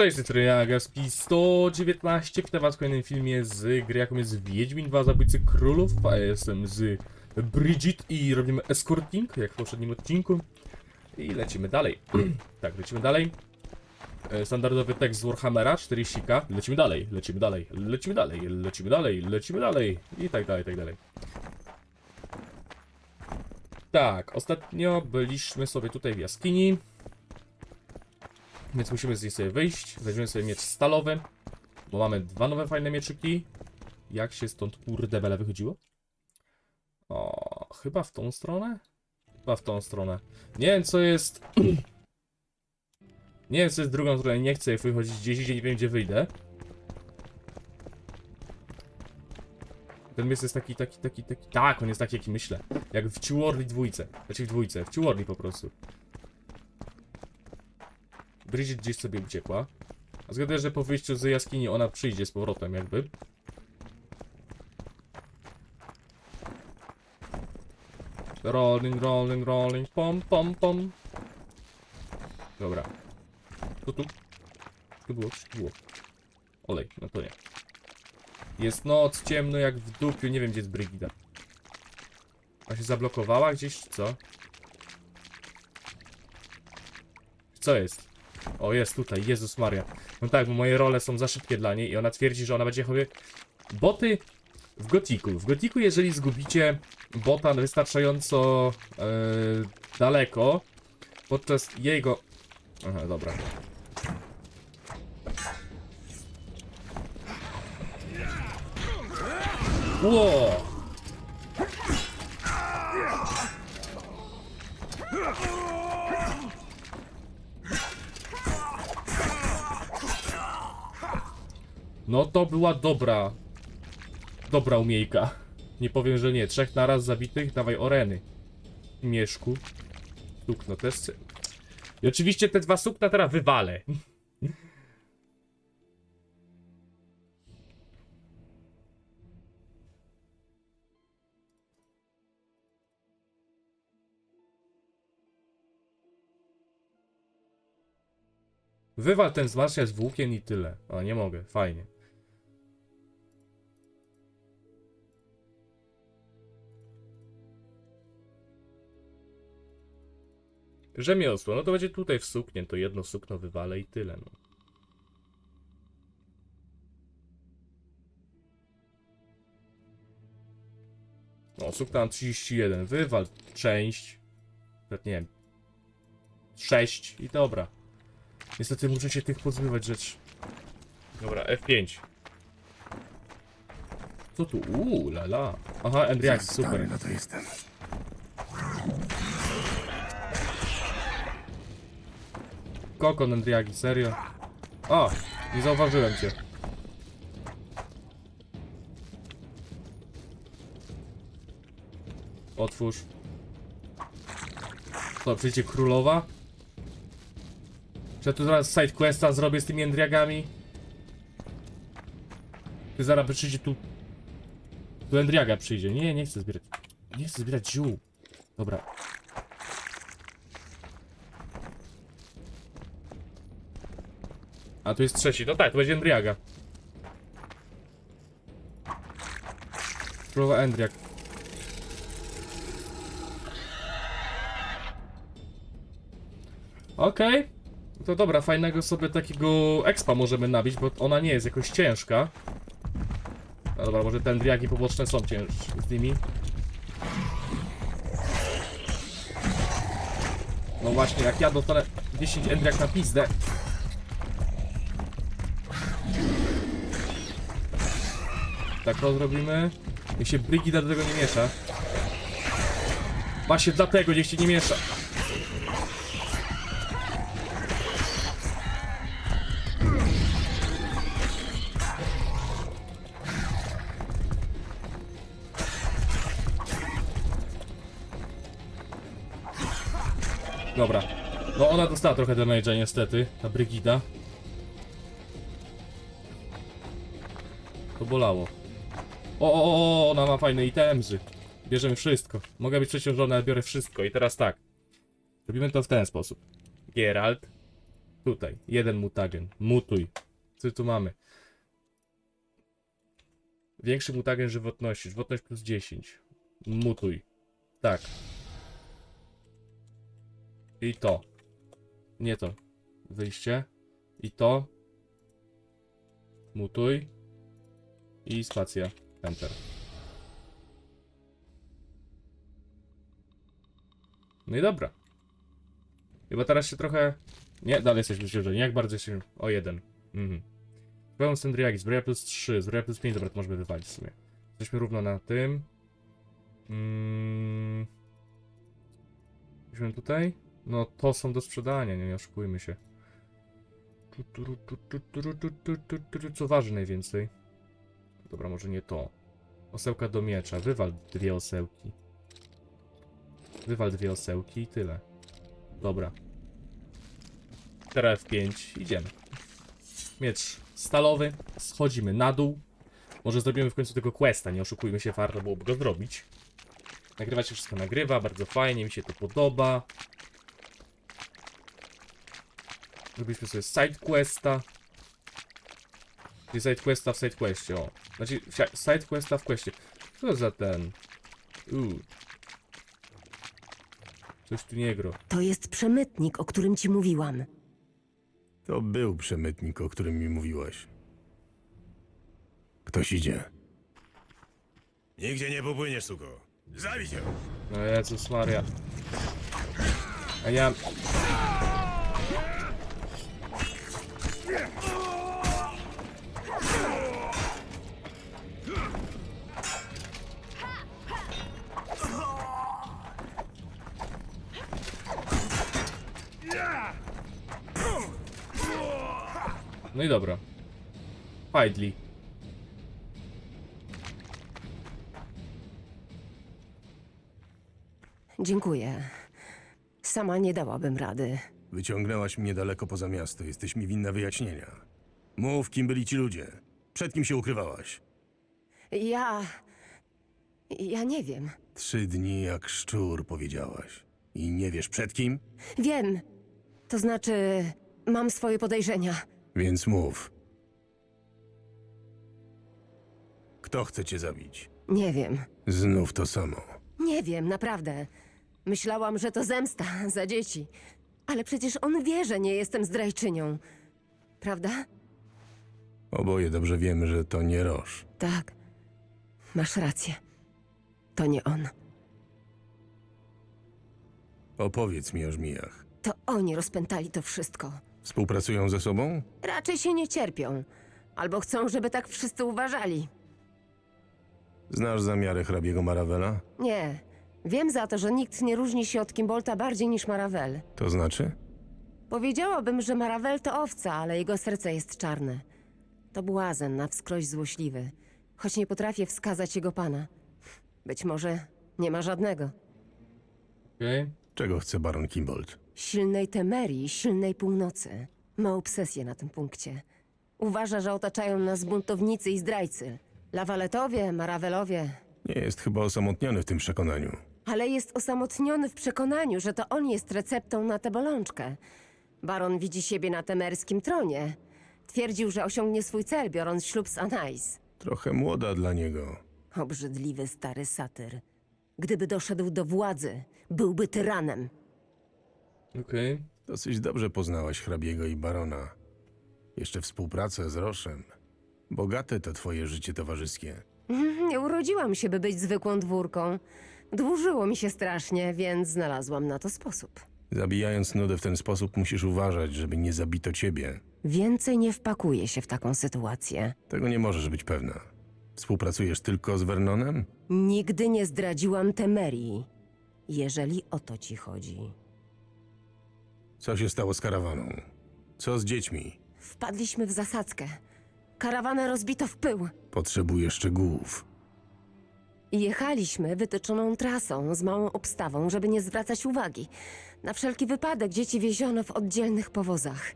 Cześć, z Gaspi 119, witam was w kolejnym filmie z gry, jaką jest Wiedźmin 2 Zabójcy Królów, a ja jestem z Bridget i robimy escorting, jak w poprzednim odcinku. I lecimy dalej. tak, lecimy dalej. E, Standardowy tekst z Warhammera, 40k. Lecimy dalej, lecimy dalej, lecimy dalej, lecimy dalej, lecimy dalej i tak dalej, tak dalej. Tak, ostatnio byliśmy sobie tutaj w jaskini. Więc musimy z niej sobie wyjść. Weźmiemy sobie miecz stalowy. Bo mamy dwa nowe fajne mieczyki. Jak się stąd kurde bele wychodziło? O, chyba w tą stronę? Chyba w tą stronę. Nie wiem co jest... nie wiem co jest drugą stronę. Nie chcę wychodzić gdzieś i nie wiem gdzie wyjdę. Ten miecz jest taki, taki, taki, taki... Tak, on jest taki jaki myślę. Jak w Ciuorli dwójce. Znaczy w dwójce. W Ciuorli po prostu. Bridget gdzieś sobie uciekła. A zgaduję, że po wyjściu z jaskini ona przyjdzie z powrotem jakby. Rolling, rolling, rolling, pom, pom, pom. Dobra. Co tu? Tu było, tu było. Olej, no to nie. Jest noc, ciemno jak w dupiu, nie wiem gdzie jest Brigida. A się zablokowała gdzieś, co? Co jest? O, jest tutaj, Jezus Maria. No tak, bo moje role są za szybkie dla niej i ona twierdzi, że ona będzie chowie... Boty w gotiku. W gotiku, jeżeli zgubicie bota wystarczająco e, daleko, podczas jego... Aha, dobra. Ło! No to była dobra. Dobra umiejka. Nie powiem, że nie. Trzech naraz zabitych, dawaj oreny. Mieszku. Sukno też. I oczywiście te dwa sukna teraz wywalę. Wywal ten wzmacniacz z włókien i tyle. A nie mogę, fajnie. Rzemiosło, no to będzie tutaj w suknie, to jedno sukno wywalę i tyle, no. No, sukna mam 31, wywal część. Nawet nie wiem. 6 i dobra. Niestety muszę się tych pozbywać rzeczy. Dobra, F5. Co tu? Uuu, la la. Aha, Endriak, Stary, super. no to jestem. Kokon Endriagi, serio? O, nie zauważyłem cię. Otwórz. Co, przyjdzie królowa? Czy ja tu zaraz side questa zrobię z tymi Endriagami? Ty zaraz przyjdzie tu... Tu Endriaga przyjdzie. Nie, nie chcę zbierać. Nie chcę zbierać ziół. Dobra. A tu jest trzeci. No tak, to będzie Endriaga. Królowa Endriak. Okej. No To dobra, fajnego sobie takiego expa możemy nabić, bo ona nie jest jakoś ciężka. No dobra, może te Endriaki poboczne są nimi. No właśnie, jak ja dostanę 10 Endriak na pizdę. Tak to zrobimy. Niech się Brigida do tego nie miesza. Właśnie dlatego niech się nie miesza. Dobra. No ona dostała trochę damage'a niestety, ta Brygida. To bolało. O, o, o, ona ma fajne itemzy. Bierzemy wszystko. Mogę być przeciążony, ale biorę wszystko. I teraz tak. Robimy to w ten sposób. Geralt. Tutaj, jeden mutagen. Mutuj. Co tu mamy? Większy mutagen żywotności. Żywotność plus 10. Mutuj. Tak. I to. Nie to. Wyjście. I to. Mutuj. I spacja. Enter. No i dobra. Chyba teraz się trochę... Nie, dalej jesteśmy zdziwieni. Jak bardzo jesteśmy... O, jeden. Mhm. Pełen Sendriagi, zbroja plus 3, zbroja plus 5, dobra, to możemy wywalić w sumie. Jesteśmy równo na tym. Mm. Weźmiemy tutaj? No, to są do sprzedania, nie, nie oszukujmy się. Co waży najwięcej? Dobra, może nie to. Osełka do miecza, wywal dwie osełki. Wywal dwie osełki i tyle. Dobra. Teraz F5, idziemy. Miecz stalowy, schodzimy na dół. Może zrobimy w końcu tego questa, nie oszukujmy się, warto byłoby go zrobić. Nagrywać się wszystko nagrywa, bardzo fajnie, mi się to podoba. Zrobiliśmy sobie side questa. Czyli side questa w side questie, o. Znaczy, si- side questa w questie. Co za ten? Uuu. Coś tu nie gro. To jest przemytnik, o którym ci mówiłam. To był przemytnik, o którym mi mówiłaś. Ktoś idzie. Nigdzie nie popłyniesz, suko. Zabij się! No Jezus Maria. A ja... No i dobra. Fajdli. Dziękuję. Sama nie dałabym rady. Wyciągnęłaś mnie daleko poza miasto. Jesteś mi winna wyjaśnienia. Mów, kim byli ci ludzie. Przed kim się ukrywałaś? Ja. Ja nie wiem. Trzy dni jak szczur, powiedziałaś. I nie wiesz przed kim? Wiem. To znaczy, mam swoje podejrzenia. Więc mów. Kto chce cię zabić? Nie wiem. Znów to samo. Nie wiem, naprawdę. Myślałam, że to zemsta za dzieci. Ale przecież on wie, że nie jestem zdrajczynią. Prawda? Oboje dobrze wiemy, że to nie Roż. Tak. Masz rację. To nie on. Opowiedz mi o żmijach. To oni rozpętali to wszystko. Współpracują ze sobą? Raczej się nie cierpią. Albo chcą, żeby tak wszyscy uważali. Znasz zamiary hrabiego Marawela? Nie. Wiem za to, że nikt nie różni się od Kimbolta bardziej niż Maravel. To znaczy? Powiedziałabym, że Maravel to owca, ale jego serce jest czarne. To błazen na wskroś złośliwy, choć nie potrafię wskazać jego pana. Być może nie ma żadnego. Okej. Czego chce baron Kimbold? Silnej Temerii, silnej północy. Ma obsesję na tym punkcie. Uważa, że otaczają nas buntownicy i zdrajcy. Lawaletowie, Maravelowie. Nie jest chyba osamotniony w tym przekonaniu. Ale jest osamotniony w przekonaniu, że to on jest receptą na tę bolączkę. Baron widzi siebie na temerskim tronie. Twierdził, że osiągnie swój cel, biorąc ślub z Anais. Trochę młoda dla niego. Obrzydliwy stary satyr. Gdyby doszedł do władzy, byłby tyranem. Okej. Dosyć dobrze poznałaś hrabiego i barona. Jeszcze współpracę z Roszem. Bogate to twoje życie towarzyskie. Nie urodziłam się, by być zwykłą dwórką. Dłużyło mi się strasznie, więc znalazłam na to sposób. Zabijając nudę w ten sposób musisz uważać, żeby nie zabito ciebie. Więcej nie wpakuję się w taką sytuację. Tego nie możesz być pewna. Współpracujesz tylko z Vernonem? Nigdy nie zdradziłam Temerii, jeżeli o to ci chodzi. Co się stało z karawaną? Co z dziećmi? Wpadliśmy w zasadzkę. Karawanę rozbito w pył. Potrzebuję szczegółów. Jechaliśmy wytyczoną trasą z małą obstawą, żeby nie zwracać uwagi. Na wszelki wypadek dzieci wieziono w oddzielnych powozach.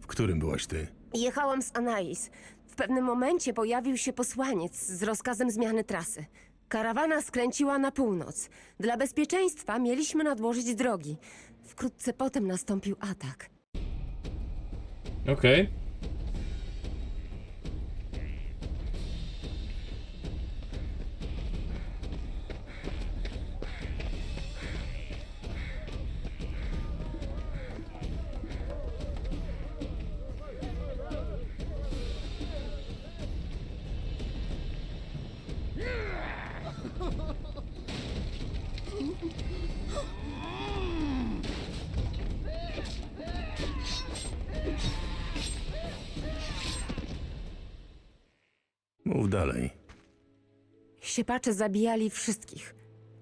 W którym byłaś ty? Jechałam z Anais. W pewnym momencie pojawił się posłaniec z rozkazem zmiany trasy. Karawana skręciła na północ. Dla bezpieczeństwa mieliśmy nadłożyć drogi. Wkrótce potem nastąpił atak. Okej. Siepacze zabijali wszystkich.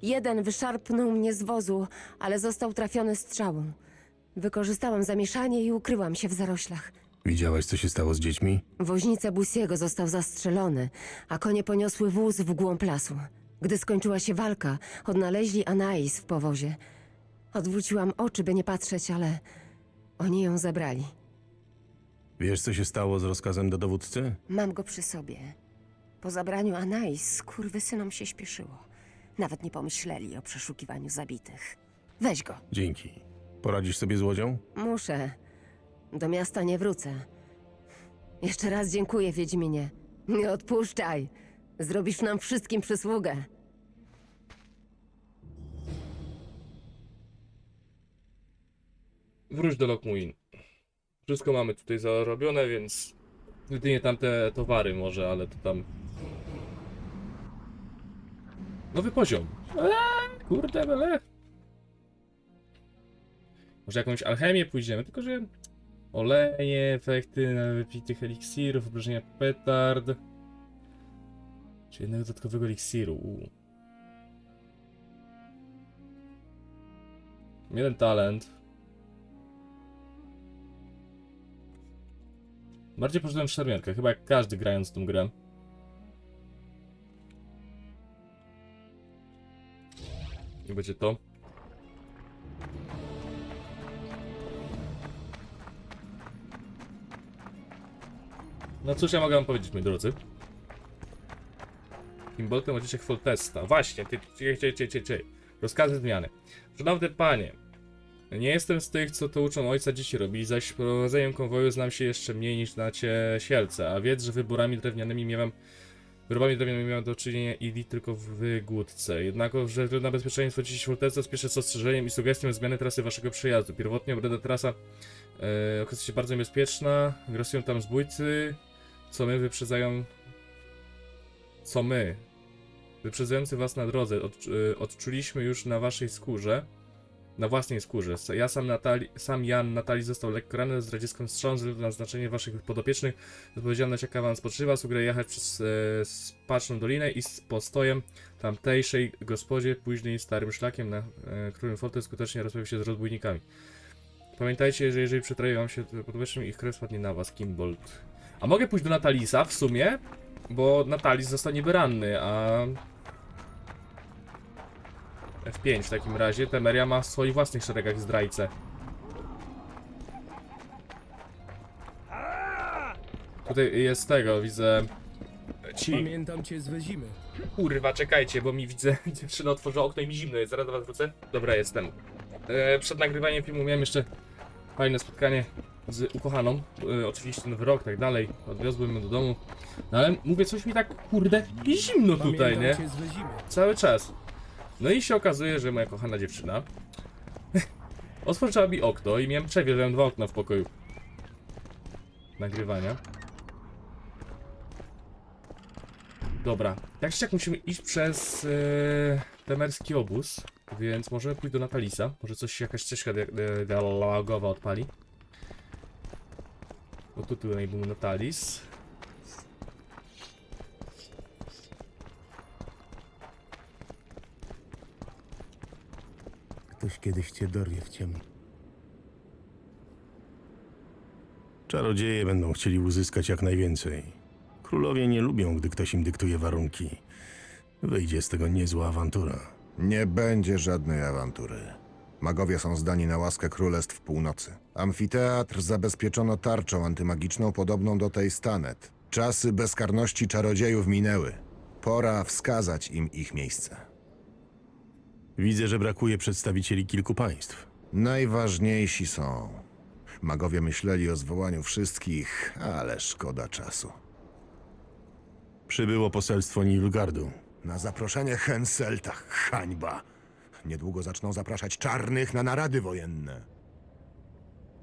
Jeden wyszarpnął mnie z wozu, ale został trafiony strzałą. Wykorzystałam zamieszanie i ukryłam się w zaroślach. Widziałaś, co się stało z dziećmi? Woźnica Busiego został zastrzelony, a konie poniosły wóz w głąb lasu. Gdy skończyła się walka, odnaleźli Anais w powozie. Odwróciłam oczy, by nie patrzeć, ale oni ją zabrali. Wiesz, co się stało z rozkazem do dowódcy? Mam go przy sobie. Po zabraniu Anais skurwysynom się śpieszyło. Nawet nie pomyśleli o przeszukiwaniu zabitych. Weź go. Dzięki. Poradzisz sobie z łodzią? Muszę. Do miasta nie wrócę. Jeszcze raz dziękuję, Wiedźminie. Nie odpuszczaj. Zrobisz nam wszystkim przysługę. Wróć do Lockmuin. Wszystko mamy tutaj zarobione, więc jedynie tamte towary może, ale to tam... Nowy poziom. Eee, kurde, ale... Może jakąś alchemię pójdziemy, tylko że... Oleje, efekty wypitych eliksirów, obrażenia petard... Czy jednego dodatkowego eliksiru. u. Jeden talent. Bardziej poszedłem w chyba jak każdy grając tą grę. I będzie to. No cóż ja mogę wam powiedzieć, moi drodzy. Kimboltem oczywiście Foltesta. Właśnie, ty, ty, ty, ty, ty, ty. Rozkazy zmiany. Szanowny panie, nie jestem z tych, co to uczą ojca dzieci robić, zaś prowadzeniem konwoju znam się jeszcze mniej niż znacie Sielce, a wiedz, że wyborami drewnianymi miewam wyrobami drewnianymi miałem do czynienia i tylko w wygódce. Jednakże ze względu na bezpieczeństwo dzieci Forteca spieszę z ostrzeżeniem i sugestią zmiany trasy waszego przejazdu. Pierwotnie obrada trasa e, okazała się bardzo niebezpieczna, grasują tam zbójcy, co my wyprzedzają... Co my? Wyprzedzający was na drodze, od, e, odczuliśmy już na waszej skórze, na własnej skórze. Ja sam, Natali, sam Jan Natalii został lekko ranny z radziecką względu na znaczenie waszych podopiecznych. Odpowiedzialność jaka wam spoczywa, sugeruję jechać przez e, Spaczną Dolinę i z postojem tamtejszej gospodzie, później starym szlakiem na e, Królem Forte skutecznie rozprawił się z rozbójnikami. Pamiętajcie, że jeżeli przetrają wam się podopiecznym, ich krew spadnie na was, Kimbold. A mogę pójść do Natalisa w sumie, bo Natalis zostanie ranny, a F5 w takim razie. Temeria ma w swoich własnych szeregach zdrajcę. Tutaj jest tego, widzę... Ci. Pamiętam cię z Wezimy. Kurwa, czekajcie, bo mi widzę, dziewczyna otworzyła okno i mi zimno jest, zaraz do was wrócę. Dobra, jestem. E, przed nagrywaniem filmu miałem jeszcze fajne spotkanie z ukochaną. E, oczywiście ten wyrok, tak dalej. Odwiozłem ją do domu. No ale mówię, coś mi tak, kurde, zimno tutaj, Pamiętam nie? cię z Wezimy. Cały czas. No i się okazuje, że moja kochana dziewczyna otworzyła mi okno i miałem przewieźłem dwa okna w pokoju. Nagrywania. Dobra, jak czy jak musimy iść przez e, temerski obóz, więc możemy pójść do Natalisa. Może coś, jakaś ścieżka dia- dia- dialogowa odpali. Bo tu tutaj był Natalis. Ktoś kiedyś cię dorwie w ciemno. Czarodzieje będą chcieli uzyskać jak najwięcej. Królowie nie lubią, gdy ktoś im dyktuje warunki. Wyjdzie z tego niezła awantura. Nie będzie żadnej awantury. Magowie są zdani na łaskę Królestw Północy. Amfiteatr zabezpieczono tarczą antymagiczną podobną do tej Stanet. Czasy bezkarności czarodziejów minęły. Pora wskazać im ich miejsce. Widzę, że brakuje przedstawicieli kilku państw. Najważniejsi są. Magowie myśleli o zwołaniu wszystkich, ale szkoda czasu. Przybyło poselstwo Nilfgardu. Na zaproszenie Henselta hańba. Niedługo zaczną zapraszać czarnych na narady wojenne.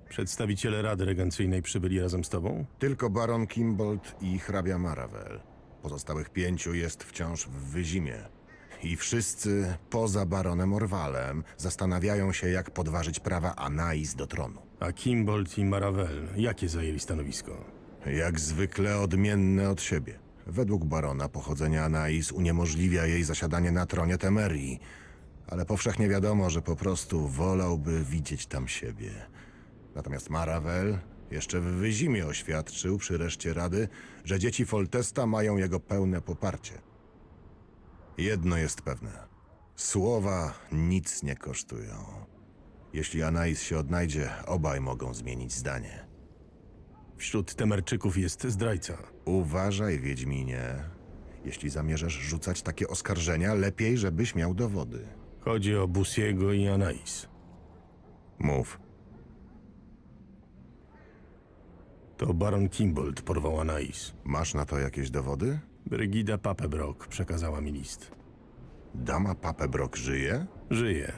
Przedstawiciele Rady Regencyjnej przybyli razem z tobą? Tylko baron Kimbold i hrabia Maravel. Pozostałych pięciu jest wciąż w wyzimie. I wszyscy, poza baronem Orwalem, zastanawiają się, jak podważyć prawa Anais do tronu. A Kimbold i Maravel, jakie zajęli stanowisko? Jak zwykle odmienne od siebie. Według barona pochodzenie Anais uniemożliwia jej zasiadanie na tronie Temerii, ale powszechnie wiadomo, że po prostu wolałby widzieć tam siebie. Natomiast Maravel jeszcze w wyzimie oświadczył przy reszcie rady, że dzieci Foltesta mają jego pełne poparcie. Jedno jest pewne. Słowa nic nie kosztują. Jeśli Anais się odnajdzie, obaj mogą zmienić zdanie. Wśród Temerczyków jest zdrajca. Uważaj, Wiedźminie. Jeśli zamierzasz rzucać takie oskarżenia, lepiej, żebyś miał dowody. Chodzi o Busiego i Anais. Mów. To baron Kimbold porwał Anais. Masz na to jakieś dowody? Brygida Papebrock przekazała mi list. Dama Papebrok żyje? Żyje,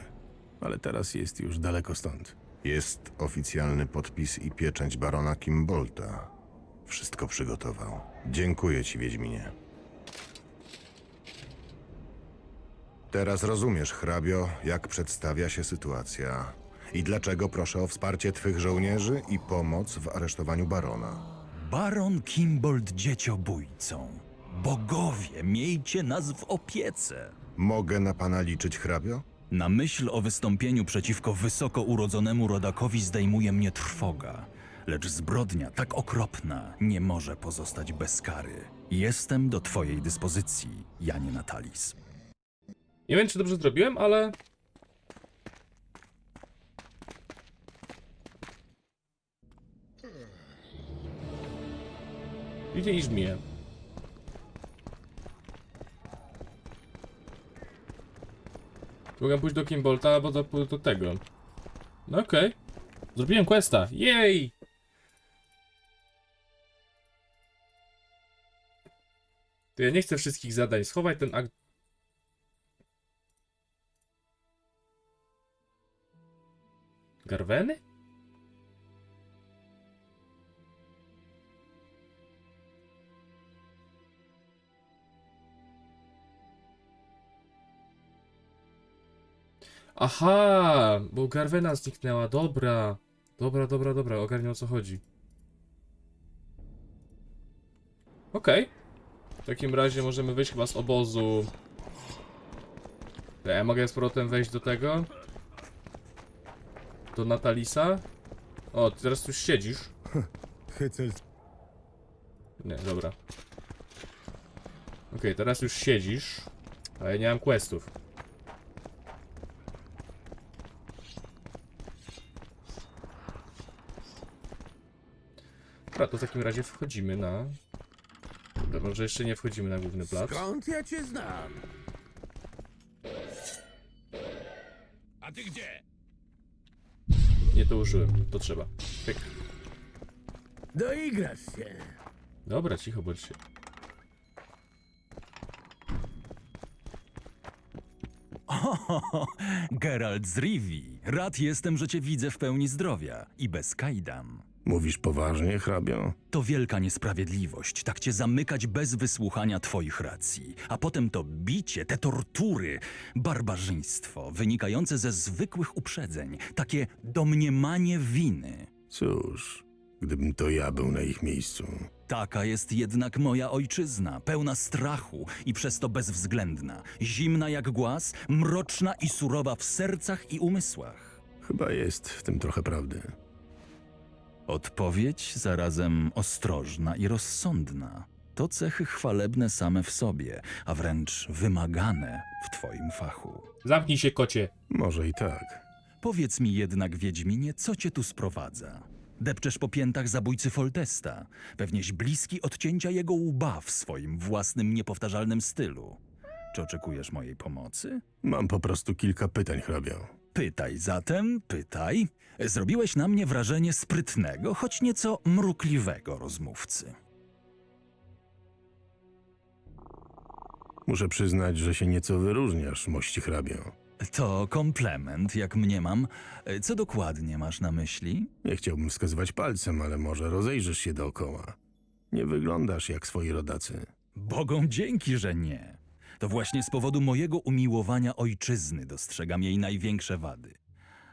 ale teraz jest już daleko stąd. Jest oficjalny podpis i pieczęć barona Kimbolta. Wszystko przygotował. Dziękuję ci, Wiedźminie. Teraz rozumiesz, hrabio, jak przedstawia się sytuacja i dlaczego proszę o wsparcie twych żołnierzy i pomoc w aresztowaniu barona. Baron Kimbold dzieciobójcą. Bogowie, miejcie nas w opiece. Mogę na pana liczyć, hrabio? Na myśl o wystąpieniu przeciwko wysoko urodzonemu rodakowi zdejmuje mnie trwoga. Lecz zbrodnia tak okropna nie może pozostać bez kary. Jestem do twojej dyspozycji, Janie Natalis. Nie wiem, czy dobrze zrobiłem, ale... Idzie i żmije. Mogę pójść do Kimbolta albo do, do tego. No okej. Zrobiłem questa. Jej! To ja nie chcę wszystkich zadań. Schowaj ten akt Garweny? Aha, bo Garwena zniknęła, dobra. Dobra, dobra, dobra, ogarniam o co chodzi. Okej. W takim razie możemy wyjść chyba z obozu. Ja mogę z powrotem wejść do tego? Do Natalisa? O, ty teraz tu już siedzisz. Hycel Nie, dobra. Okej, teraz już siedzisz. Ale nie mam questów. Dobra, to w takim razie wchodzimy na... Dobra, może jeszcze nie wchodzimy na główny plac. Skąd ja cię znam? A ty gdzie? Nie to użyłem, to trzeba. Pyk. Doigrasz się. Dobra, cicho bądź się. Ohoho, Geralt z Rivi. Rad jestem, że cię widzę w pełni zdrowia i bez kajdan. Mówisz poważnie, hrabio? To wielka niesprawiedliwość, tak cię zamykać bez wysłuchania twoich racji. A potem to bicie, te tortury, barbarzyństwo wynikające ze zwykłych uprzedzeń, takie domniemanie winy. Cóż, gdybym to ja był na ich miejscu. Taka jest jednak moja ojczyzna, pełna strachu i przez to bezwzględna, zimna jak głaz, mroczna i surowa w sercach i umysłach. Chyba jest w tym trochę prawdy. Odpowiedź zarazem ostrożna i rozsądna. To cechy chwalebne same w sobie, a wręcz wymagane w twoim fachu. Zamknij się, kocie. Może i tak. Powiedz mi jednak, Wiedźminie, co cię tu sprowadza? Depczesz po piętach zabójcy Foltesta, pewnieś bliski odcięcia jego łba w swoim własnym, niepowtarzalnym stylu. Czy oczekujesz mojej pomocy? Mam po prostu kilka pytań, hrabio. Pytaj zatem, pytaj. Zrobiłeś na mnie wrażenie sprytnego, choć nieco mrukliwego rozmówcy. Muszę przyznać, że się nieco wyróżniasz, mości hrabio. To komplement, jak mniemam. Co dokładnie masz na myśli? Nie chciałbym wskazywać palcem, ale może rozejrzysz się dookoła. Nie wyglądasz jak swoi rodacy. Bogom dzięki, że nie. To właśnie z powodu mojego umiłowania ojczyzny dostrzegam jej największe wady.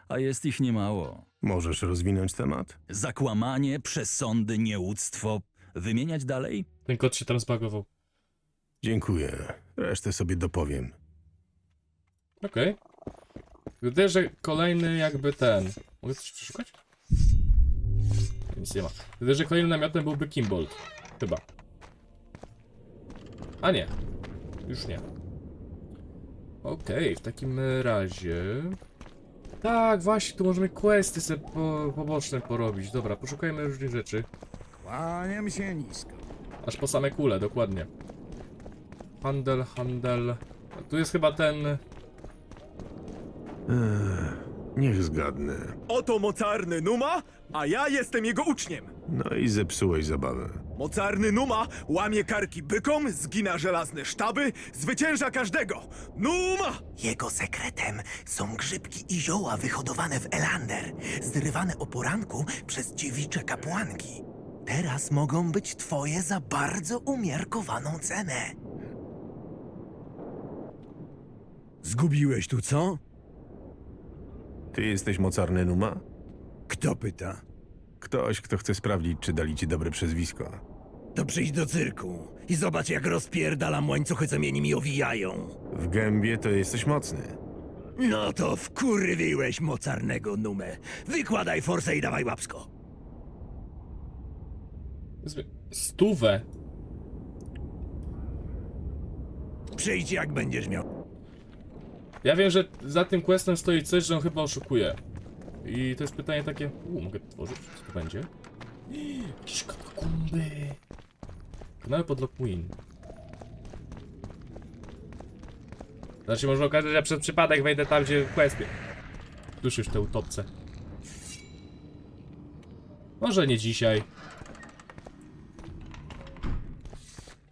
A jest ich niemało. Możesz rozwinąć temat? Zakłamanie, przesądy, nieuctwo. Wymieniać dalej? Ten kot się tam zbagował. Dziękuję. Resztę sobie dopowiem. Okej. Wydaje, że kolejny jakby ten... Mogę coś przeszukać? Nic nie ma. Wydaje, że kolejnym namiotem byłby Kimbold. Chyba. A nie. Już nie. Okej, w takim razie... Tak, właśnie, tu możemy questy sobie po, poboczne porobić. Dobra, poszukajmy różnych rzeczy. Kłaniam się nisko. Aż po same kule, dokładnie. Handel, handel... A Tu jest chyba ten... Niech zgadnę. Oto mocarny Numa, a ja jestem jego uczniem. No i zepsułeś zabawę. Mocarny Numa łamie karki bykom, zgina żelazne sztaby, zwycięża każdego. Numa! Jego sekretem są grzybki i zioła wyhodowane w Elander, zrywane o poranku przez dziewicze kapłanki. Teraz mogą być twoje za bardzo umiarkowaną cenę. Zgubiłeś tu co? Ty jesteś mocarny Numa? Kto pyta? Ktoś, kto chce sprawdzić, czy dali ci dobre przezwisko. To przyjdź do cyrku i zobacz jak rozpierdalam łańcuchy, co mnie nimi owijają. W gębie to jesteś mocny. No to wkurwiłeś mocarnego numę. Wykładaj forsę i dawaj łapsko. Stówę. Przyjdź jak będziesz miał. Ja wiem, że za tym questem stoi coś, że on chyba oszukuje. I to jest pytanie takie... U, mogę otworzyć? Co to będzie? Jakieś katakumby. Kanały pod Lockmuin. Znaczy może okazać, że przez przypadek wejdę tam, gdzie quest... Tuż już te utopce. Może nie dzisiaj.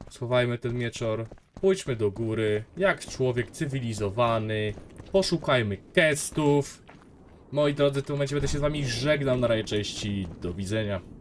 Schowajmy ten mieczor. Pójdźmy do góry, jak człowiek cywilizowany. Poszukajmy questów. Moi drodzy, w tym momencie będę się z wami żegnał na razie, cześć i do widzenia.